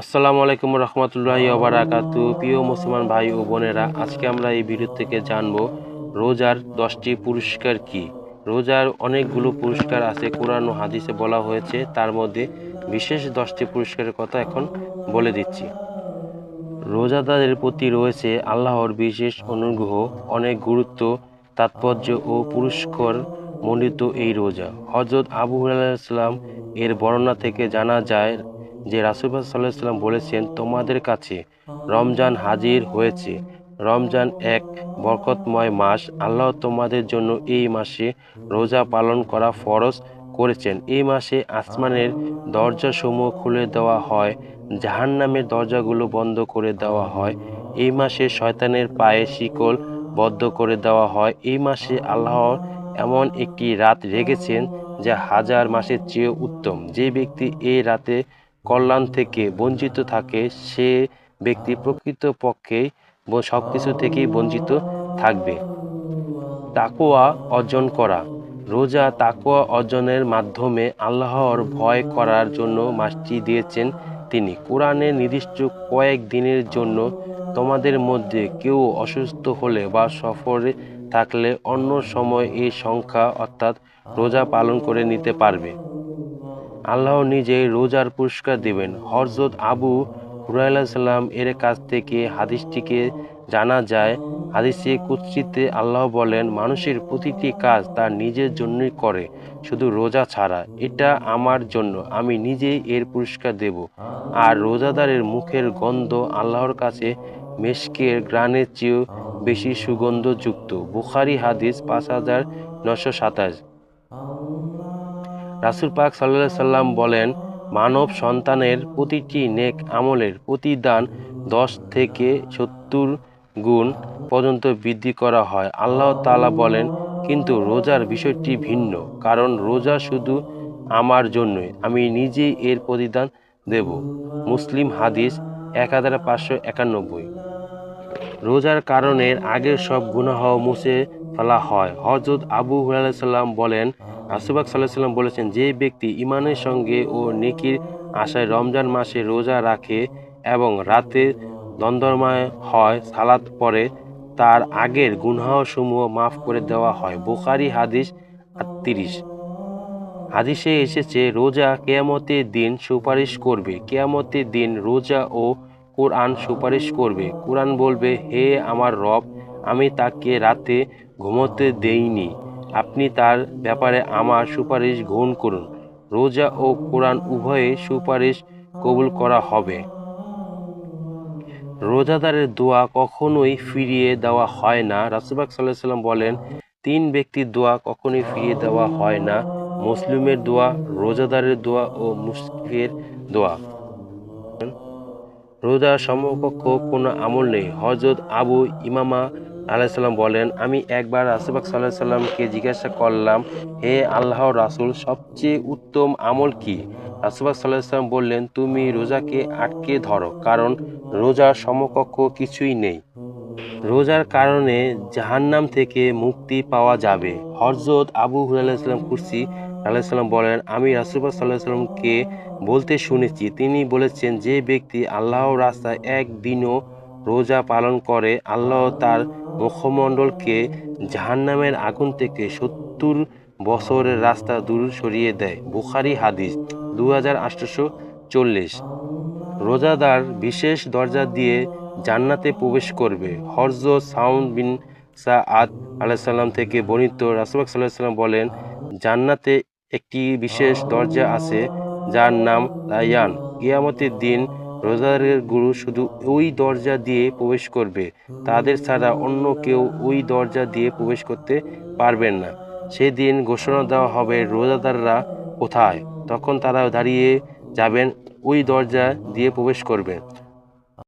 আসসালামু আলাইকুম রহমতুল্লাহি ওবারাকাতু প্রিয় মুসলমান ভাই ও বোনেরা, আজকে আমরা এই ভিডিও থেকে জানব রোজার দশটি পুরস্কার কি। রোজার অনেকগুলো পুরস্কার আছে, কোরআন ও হাদিসে বলা হয়েছে, তার মধ্যে বিশেষ দশটি পুরস্কারের কথা এখন বলে দিচ্ছি। রোজাদারের প্রতি রয়েছে আল্লাহর বিশেষ অনুগ্রহ, অনেক গুরুত্ব, তাৎপর্য ও পুরস্কার মণ্ডিত এই রোজা। হজরত আবু হুরাইসাল্লাম এর বর্ণনা থেকে জানা যায় যে রাসুলবাহ সাল্লাহ সাল্লাম বলেছেন, তোমাদের কাছে রমজান হাজির হয়েছে। রমজান এক বরকতময় মাস। আল্লাহ তোমাদের জন্য এই মাসে রোজা পালন করা ফরজ করেছেন। এই মাসে আসমানের দরজাসমূহ খুলে দেওয়া হয়, জাহান্নামের দরজাগুলো বন্ধ করে দেওয়া হয়। এই মাসে শয়তানের পায়ে শিকল বদ্ধ করে দেওয়া হয়। এই মাসে আল্লাহর এমন একটি রাত রেখেছেন, যা হাজার মাসের চেয়ে উত্তম। যে ব্যক্তি এই রাতে কল্যাণ থেকে বঞ্চিত থাকে, সে ব্যক্তি প্রকৃতপক্ষে সব কিছু থেকেই বঞ্চিত থাকবে। তাকোয়া অর্জন করা। রোজা তাকোয়া অর্জনের মাধ্যমে আল্লাহর ভয় করার জন্য মাসটি দিয়েছেন তিনি। কোরআনের নির্দিষ্ট কয়েক দিনের জন্য তোমাদের মধ্যে কেউ অসুস্থ হলে বা সফরে থাকলে অন্য সময় এই সংখ্যা অর্থাৎ রোজা পালন করে নিতে পারবে। আল্লাহ নিজে রোজার পুরস্কার দেবেন। হরজত আবু হুরাইল্লাহ সাল্লাম এর কাছ থেকে হাদিসটিকে জানা যায়। হাদিসে কুৎসিতে আল্লাহ বলেন, মানুষের প্রতিটি কাজ তার নিজের জন্যই করে, শুধু রোজা ছাড়া। এটা আমার জন্য, আমি নিজেই এর পুরস্কার দেব। আর রোজাদারের মুখের গন্ধ আল্লাহর কাছে মেশকের গ্রানের চেয়েও বেশি সুগন্ধযুক্ত। বুখারি হাদিস পাঁচ হাজার নশো সাতাশ। রাসুল পাক সাল্লাহ সাল্লাম বলেন, মানব সন্তানের প্রতিটি নেক আমলের প্রতিদান দশ থেকে সত্তর গুণ পর্যন্ত বৃদ্ধি করা হয়। আল্লাহ তালা বলেন, কিন্তু রোজার বিষয়টি ভিন্ন, কারণ রোজা শুধু আমার জন্যই, আমি নিজেই এর প্রতিদান দেব। মুসলিম হাদিস এক হাজার পাঁচশো একানব্বই। রোজার কারণে আগের সব গুনাহ মুছে ফেলা হয়। হজরত আবু সাল্লাম বলেন আসুবাক সাল্লাহ সাল্লাম বলেছেন, যে ব্যক্তি ইমানের সঙ্গে ও নেকির আশায় রমজান মাসে রোজা রাখে এবং রাতে দ্বন্দ্বময় হয়, সালাত পরে তার আগের গুনাহসমূহ মাফ করে দেওয়া হয়। বুখারি হাদিস আটত্রিশ। হাদিসে এসেছে, রোজা কেয়ামতের দিন সুপারিশ করবে। কেয়ামতের দিন রোজা ও কোরআন সুপারিশ করবে। কোরআন বলবে, হে আমার রব, আমি তাকে রাতে ঘুমোতে দেইনি। আপনি তার ব্যাপারে আমার সুপারিশ গ্রহণ করুন। রোজা ও কোরআন উভয়ে সুপারিশ কবুল করা হবে। রোজাদারের দোয়া কখনোই ফিরিয়ে দেওয়া হয় না। রাসুবাক সাল্লাহ সাল্লাম বলেন, তিন ব্যক্তির দোয়া কখনোই ফিরিয়ে দেওয়া হয় না। মুসলিমের দোয়া, রোজাদারের দোয়া ও মুসলিমের দোয়া। রোজার সমকক্ষ কোনো আমল নেই। হজরত আবু ইমামা আলাইসাল্লাম বলেন, আমি একবার রাসুবাক সাল্লাহ সাল্লামকে জিজ্ঞাসা করলাম, হে আল্লাহ রাসুল, সবচেয়ে উত্তম আমল কি? রাসুবাক সাল্লাহ সাল্লাম বললেন, তুমি রোজাকে আটকে ধরো, কারণ রোজার সমকক্ষ কিছুই নেই। রোজার কারণে জাহান্নাম থেকে মুক্তি পাওয়া যাবে। হরজত আবু হুরাইসাল্লাম কুরসি আলাইসাল্লাম বলেন, আমি রাসুবাক সাল্লাহ সাল্লামকে বলতে শুনেছি। তিনি বলেছেন, যে ব্যক্তি আল্লাহর রাস্তায় একদিনও রোজা পালন করে, আল্লাহ তার মুখমণ্ডলকে জাহান্নামের আগুন থেকে সত্তর বছরের রাস্তা দূর সরিয়ে দেয়। বুখারি হাদিস দু হাজার চল্লিশ। রোজাদার বিশেষ দরজা দিয়ে জান্নাতে প্রবেশ করবে। হরজ সাউন্ড বিন সাআদ আলাইসাল্লাম থেকে বর্ণিত রাসুবাক সাল্লাহ সাল্লাম বলেন, জান্নাতে একটি বিশেষ দরজা আছে যার নাম রায়ান। কিয়ামতের দিন রোজাদারের গুরু শুধু ওই দরজা দিয়ে প্রবেশ করবে। তাদের ছাড়া অন্য কেউ ওই দরজা দিয়ে প্রবেশ করতে পারবেন না। সেদিন ঘোষণা দেওয়া হবে রোজাদাররা কোথায়। তখন তারা দাঁড়িয়ে যাবেন ওই দরজা দিয়ে প্রবেশ করবেন